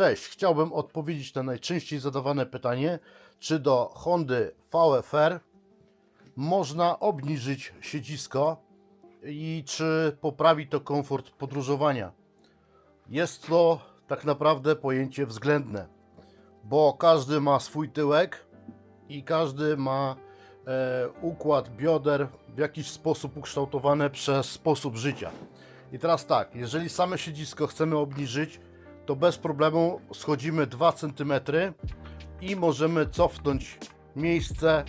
Cześć, chciałbym odpowiedzieć na najczęściej zadawane pytanie, czy do Hondy VFR można obniżyć siedzisko i czy poprawi to komfort podróżowania. Jest to tak naprawdę pojęcie względne, bo każdy ma swój tyłek i każdy ma e, układ bioder w jakiś sposób ukształtowany przez sposób życia. I teraz tak, jeżeli same siedzisko chcemy obniżyć, to bez problemu schodzimy 2 cm i możemy cofnąć miejsce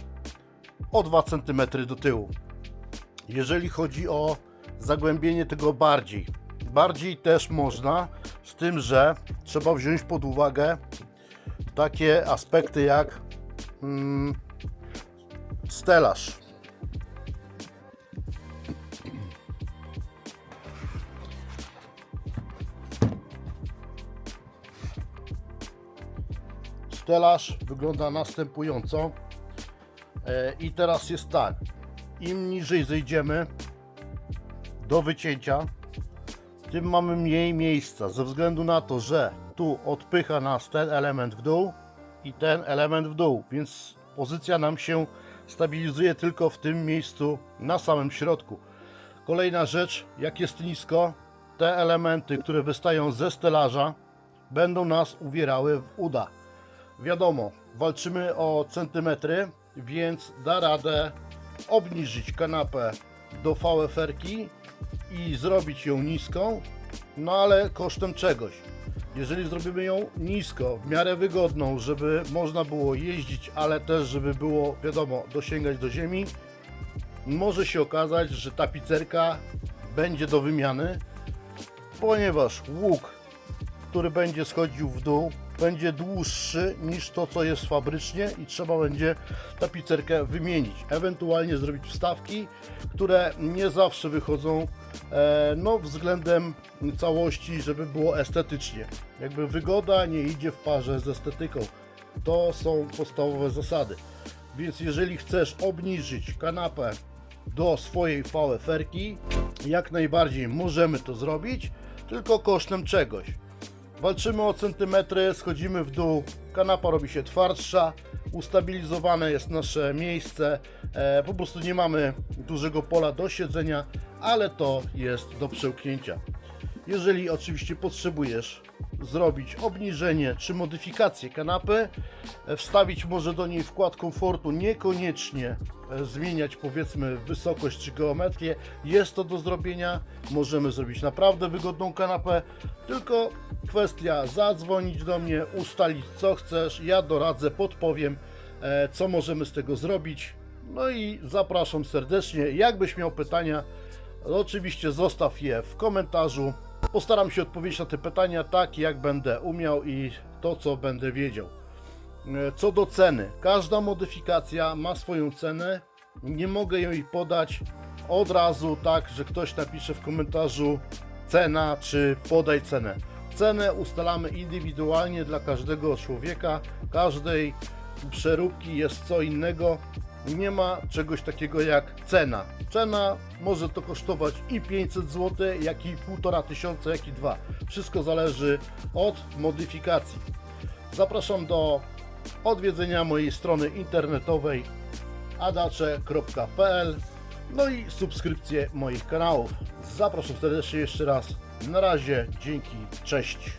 o 2 cm do tyłu. Jeżeli chodzi o zagłębienie tego bardziej, bardziej też można, z tym, że trzeba wziąć pod uwagę takie aspekty jak mm, stelaż. Stelaż wygląda następująco. E, I teraz jest tak. Im niżej zejdziemy do wycięcia, tym mamy mniej miejsca. Ze względu na to, że tu odpycha nas ten element w dół i ten element w dół, więc pozycja nam się stabilizuje tylko w tym miejscu na samym środku. Kolejna rzecz, jak jest nisko, te elementy, które wystają ze stelaża, będą nas uwierały w uda. Wiadomo, walczymy o centymetry, więc da radę obniżyć kanapę do VFR-ki i zrobić ją niską, no ale kosztem czegoś. Jeżeli zrobimy ją nisko, w miarę wygodną, żeby można było jeździć, ale też żeby było, wiadomo, dosięgać do ziemi, może się okazać, że tapicerka będzie do wymiany, ponieważ łuk, który będzie schodził w dół, będzie dłuższy niż to, co jest fabrycznie i trzeba będzie tapicerkę wymienić. Ewentualnie zrobić wstawki, które nie zawsze wychodzą e, no, względem całości, żeby było estetycznie. Jakby wygoda nie idzie w parze z estetyką. To są podstawowe zasady. Więc jeżeli chcesz obniżyć kanapę do swojej VFR-ki, jak najbardziej możemy to zrobić, tylko kosztem czegoś. Walczymy o centymetry, schodzimy w dół, kanapa robi się twardsza, ustabilizowane jest nasze miejsce, e, po prostu nie mamy dużego pola do siedzenia, ale to jest do przełknięcia. Jeżeli oczywiście potrzebujesz zrobić obniżenie czy modyfikację kanapy, e, wstawić może do niej wkład komfortu, niekoniecznie e, zmieniać powiedzmy wysokość czy geometrię, jest to do zrobienia. Możemy zrobić naprawdę wygodną kanapę, tylko kwestia zadzwonić do mnie, ustalić co chcesz, ja doradzę, podpowiem e, co możemy z tego zrobić. No i zapraszam serdecznie. Jakbyś miał pytania, Oczywiście zostaw je w komentarzu. Postaram się odpowiedzieć na te pytania tak, jak będę umiał i to, co będę wiedział. E, Co do ceny, każda modyfikacja ma swoją cenę. Nie mogę jej podać od razu tak, że ktoś napisze w komentarzu cena czy podaj cenę. Cenę ustalamy indywidualnie dla każdego człowieka, każdej przeróbki jest co innego. Nie ma czegoś takiego jak cena. Cena może to kosztować i 500 zł, jak i 1,5 tysiąca, jak i 2. Wszystko zależy od modyfikacji. Zapraszam do odwiedzenia mojej strony internetowej adacze.pl no i subskrypcję moich kanałów. Zapraszam serdecznie jeszcze raz. Na razie, dzięki, cześć.